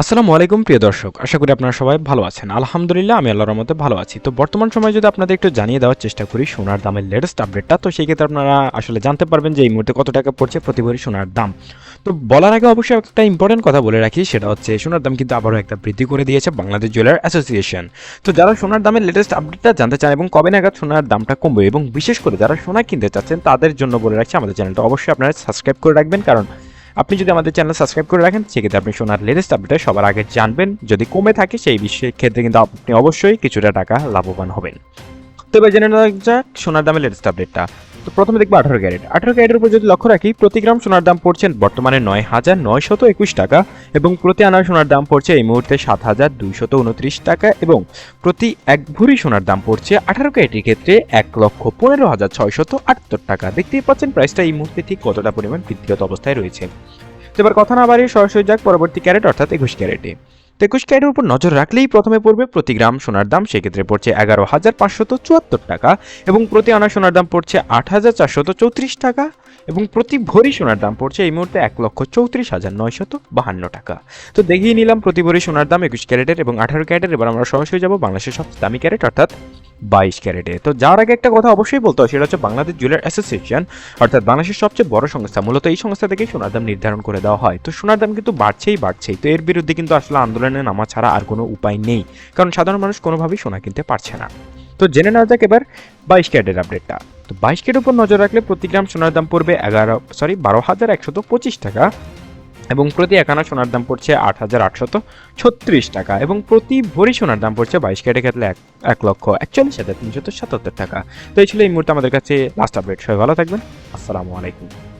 আসসালামু আলাইকুম, প্রিয় দর্শক। আশা করি আপনারা সবাই ভালো আছেন। আলহামদুলিল্লাহ, আমি আল্লাহর রহমতে ভালো আছি। তো বর্তমান সময়ে যদি আপনাদের একটু জানিয়ে দেওয়ার চেষ্টা করি সোনার দামের লেটেস্ট আপডেটটা তো সেই ক্ষেত্রে আপনারা আসলে জানতে পারবেন যে এই মুহূর্তে কত টাকা পড়ছে প্রতি ভরি সোনার দাম। তো বলার আগে অবশ্যই একটা ইম্পর্টেন্ট কথা বলে রাখি, সেটা হচ্ছে সোনার দাম কিন্তু আবারও একটা বৃদ্ধি করে দিয়েছে বাংলাদেশ জুয়েলার অ্যাসোসিয়েশন। তো যারা সোনার দামের লেটেস্ট আপডেটটা জানতে চান এবং কবে নাগাদ সোনার দামটা কমবে এবং বিশেষ করে যারা সোনা কিনতে চাচ্ছেন, তাদের জন্য বলে রাখছি আমাদের চ্যানেলটা অবশ্যই আপনারা সাবস্ক্রাইব করে রাখবেন, কারণ আপনি যদি আমাদের চ্যানেল সাবস্ক্রাইব করে রাখেন, সেক্ষেত্রে আপনি সোনার লেটেস্ট আপডেট সবার আগে জানবেন। যদি কমে থাকে, সেই বিষয়ে ক্ষেত্রে কিন্তু আপনি অবশ্যই কিছুটা টাকা লাভবান হবেন। তো এবার জেনে নেওয়া যাক সোনার দামের লেটেস্ট আপডেটটা তো প্রথমে দেখব আঠারো ক্যারেট। আঠারো ক্যারেটের উপর যদি লক্ষ্য রাখি, প্রতি গ্রাম সোনার দাম পড়ছে বর্তমানে নয় হাজার নয়শত একুশ টাকা এবং প্রতি আনা সোনার দাম পড়ছে এই মুহূর্তে সাত হাজার দুইশত উনত্রিশ টাকা এবং প্রতি এক ভরি সোনার দাম পড়ছে আঠারো ক্যারেটের ক্ষেত্রে এক লক্ষ পনেরো হাজার ছয়শত আটাত্তর টাকা। দেখতেই পাচ্ছেন প্রাইসটা এই মুহূর্তে ঠিক কতটা পরিমাণ বৃদ্ধিগত অবস্থায় রয়েছে। এবার কথা না বাড়িয়ে সরাসরি যাক পরবর্তী ক্যারেট, অর্থাৎ একুশ ক্যারেটে। একুশ ক্যারেটের উপর নজর রাখলেই প্রথমে পড়বে প্রতি গ্রাম সোনার দাম, সেক্ষেত্রে পড়ছে এগারো হাজার পাঁচশত চুয়াত্তর টাকা এবং প্রতি আনা সোনার দাম পড়ছে আট হাজার চারশত চৌত্রিশ টাকা এবং প্রতি ভরি সোনার দাম পড়ছে এই মুহূর্তে এক লক্ষ চৌত্রিশ হাজার নয়শত বাহান্ন টাকা। তো দেখিয়ে নিলাম প্রতি ভরি সোনার দাম একুশ ক্যারেটের এবং আঠারো ক্যারেটের। এবার আমরা সরাসরি যাব বাংলাদেশের সবচেয়ে দামি ক্যারেট, অর্থাৎ বাইশ ক্যারেটে। তো যার আগে একটা কথা অবশ্যই বলতে হয়, সেটা হচ্ছে বাংলাদেশ জুয়েলার অ্যাসোসিয়েশন, অর্থাৎ বাংলাদেশের সবচেয়ে বড় সংস্থা, মূলত এই সংস্থা থেকেই সোনার দাম নির্ধারণ করে দেওয়া হয়। তো সোনার দাম কিন্তু বাড়ছেই বাড়ছেই। তো এর বিরুদ্ধে কিন্তু আসলে আন্দোলনে নামা ছাড়া আর কোনো উপায় নেই, কারণ সাধারণ মানুষ কোনোভাবেই সোনা কিনতে পারছে না। তো জেনে নেওয়া যাক এবার বাইশ ক্যারেটের আপডেটটা তো বাইশ ক্যারেটের উপর নজর রাখলে প্রতি গ্রাম সোনার দাম পড়বে এগারো সরি বারো হাজার একশত পঁচিশ টাকা। এবং প্রতি একানা সোনার দাম পড়ছে আট হাজার আটশত ছত্রিশ টাকা এবং প্রতি ভরি সোনার দাম পড়ছে বাইশ ক্যারেটের ক্ষেত্রে এক এক লক্ষ একচল্লিশ হাজার তিনশত সাতাত্তর টাকা। তো এই ছিল এই মুহূর্তে আমাদের কাছে লাস্ট আপডেট সবাই ভালো থাকবেন। আসসালামু আলাইকুম।